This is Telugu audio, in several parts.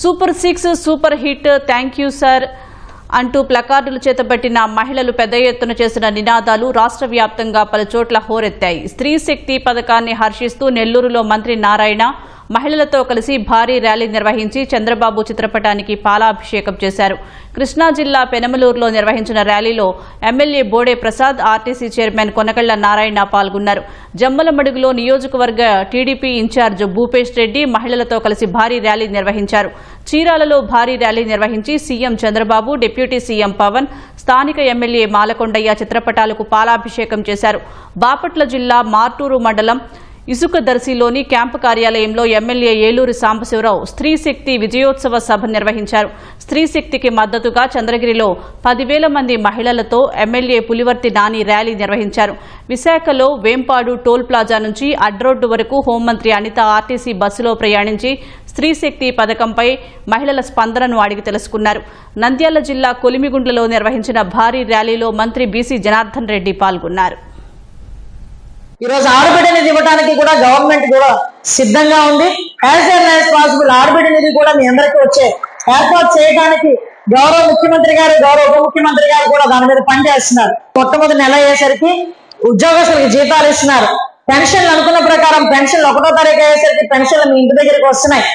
Super six super hit thank you sir అంటూ ప్లకార్డులు చేతబట్టిన మహిళలు పెద్ద ఎత్తున చేసిన నినాదాలు రాష్ట్ర వ్యాప్తంగా పలుచోట్ల హోరెత్తాయి. స్త్రీ శక్తి పథకాన్ని హర్షిస్తూ నెల్లూరులో మంత్రి నారాయణ మహిళలతో కలిసి భారీ ర్యాలీ నిర్వహించి చంద్రబాబు చిత్రపటానికి పాలాభిషేకం చేశారు. కృష్ణా జిల్లా పెనమలూరులో నిర్వహించిన ర్యాలీలో MLA Bode Prasad RTC chairman Konakalla Narayana పాల్గొన్నారు. జమ్మలమడుగులో నియోజకవర్గ టీడీపీ ఇన్ఛార్జ్ భూపేష్ రెడ్డి మహిళలతో కలిసి భారీ ర్యాలీ నిర్వహించారు. చీరాలలో భారీ ర్యాలీ నిర్వహించి CM Chandrababu deputy CM Pawan స్థానిక ఎమ్మెల్యే మాలకొండయ్య చిత్రపటాలకు పాలాభిషేకం చేశారు. బాపట్ల జిల్లా మార్టూరు మండలం ఇసుక దర్శిలోని క్యాంపు కార్యాలయంలో ఎమ్మెల్యే ఏలూరి సాంబశివరావు స్త్రీశక్తి విజయోత్సవ సభ నిర్వహించారు. స్త్రీ శక్తికి మద్దతుగా చంద్రగిరిలో పదివేల మంది మహిళలతో ఎమ్మెల్యే పులివర్తి నాని ర్యాలీ నిర్వహించారు. విశాఖలో వేంపాడు టోల్ ప్లాజా నుంచి అడ్రోడ్డు వరకు హోంమంత్రి అనిత ఆర్టీసీ బస్సులో ప్రయాణించి స్త్రీ శక్తి పథకంపై మహిళల స్పందనను అడిగి తెలుసుకున్నారు. నంద్యాల జిల్లా కొలిమిగుండ్లలో నిర్వహించిన భారీ ర్యాలీలో మంత్రి బీసీ జనార్దన్ రెడ్డి పాల్గొన్నారు. ఈ రోజు ఆడబిడ్డ నిధి ఇవ్వడానికి కూడా గవర్నమెంట్ కూడా సిద్ధంగా ఉంది. యాజ్ ఎన్ యాజ్ పాసిబుల్ ఆడబిడ్డ నిధి కూడా మీ అందరికీ వచ్చే ఏర్పాటు చేయడానికి గౌరవ ముఖ్యమంత్రి గారు గౌరవ ఉప ముఖ్యమంత్రి గారు కూడా దాని మీద పనిచేస్తున్నారు మొట్టమొదటి నెల అయ్యేసరికి ఉద్యోగస్తులకు జీతాలు ఇస్తున్నారు. పెన్షన్లు అనుకున్న ప్రకారం పెన్షన్లు ఒకటో తారీఖు అయ్యేసరికి పెన్షన్లు మీ ఇంటి దగ్గరికి వస్తున్నాయి.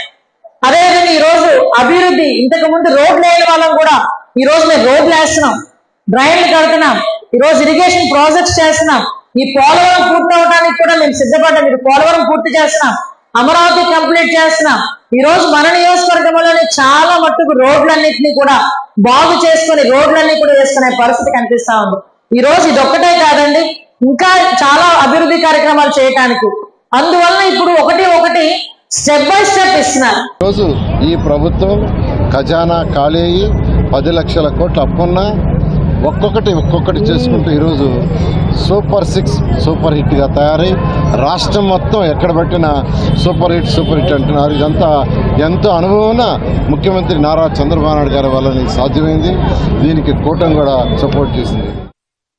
అదేవిధంగా ఈ రోజు అభివృద్ధి ఇంతకు ముందు రోడ్లు వేయని వాళ్ళం కూడా ఈ రోజు మేము రోడ్లు వేస్తున్నాం. డ్రైన్లు కడుతున్నాం. ఈ రోజు ఇరిగేషన్ ప్రాజెక్ట్స్ చేస్తున్నాం. ఈ పోలవరం పూర్తి అవడానికి కూడా మేము సిద్ధపడ్డాం. మీరు పోలవరం పూర్తి చేస్తున్నాం అమరావతి కంప్లీట్ చేస్తున్నాం ఈ రోజు మన నియోజకవర్గంలోనే చాలా మట్టుకు రోడ్లన్నింటినీ కూడా బాగు చేసుకొని రోడ్లన్నీ కూడా వేసుకునే పరిస్థితి కనిపిస్తా ఉంది. ఈ రోజు ఇదొక్కటే కాదండి ఇంకా చాలా అభివృద్ధి కార్యక్రమాలు చేయటానికి. అందువల్ల ఇప్పుడు ఒకటి ఒకటి స్టెప్ బై స్టెప్ ఇస్తున్నారు రోజు ఈ ప్రభుత్వం ఖజానా ఖాళీ అయ్యి పది లక్షల కోట్లు అప్పున్న ఒక్కొక్కటి ఒక్కొక్కటి చేసుకుంటూ ఈరోజు సూపర్ సిక్స్ సూపర్ హిట్గా తయారై రాష్ట్రం మొత్తం ఎక్కడ పెట్టినా సూపర్ హిట్ సూపర్ హిట్ అంటున్నారు. ఇదంతా ఎంతో అనుభవం ముఖ్యమంత్రి నారా చంద్రబాబు నాయుడు గారి వల్ల సాధ్యమైంది. దీనికి కూటమి కూడా సపోర్ట్ చేసింది.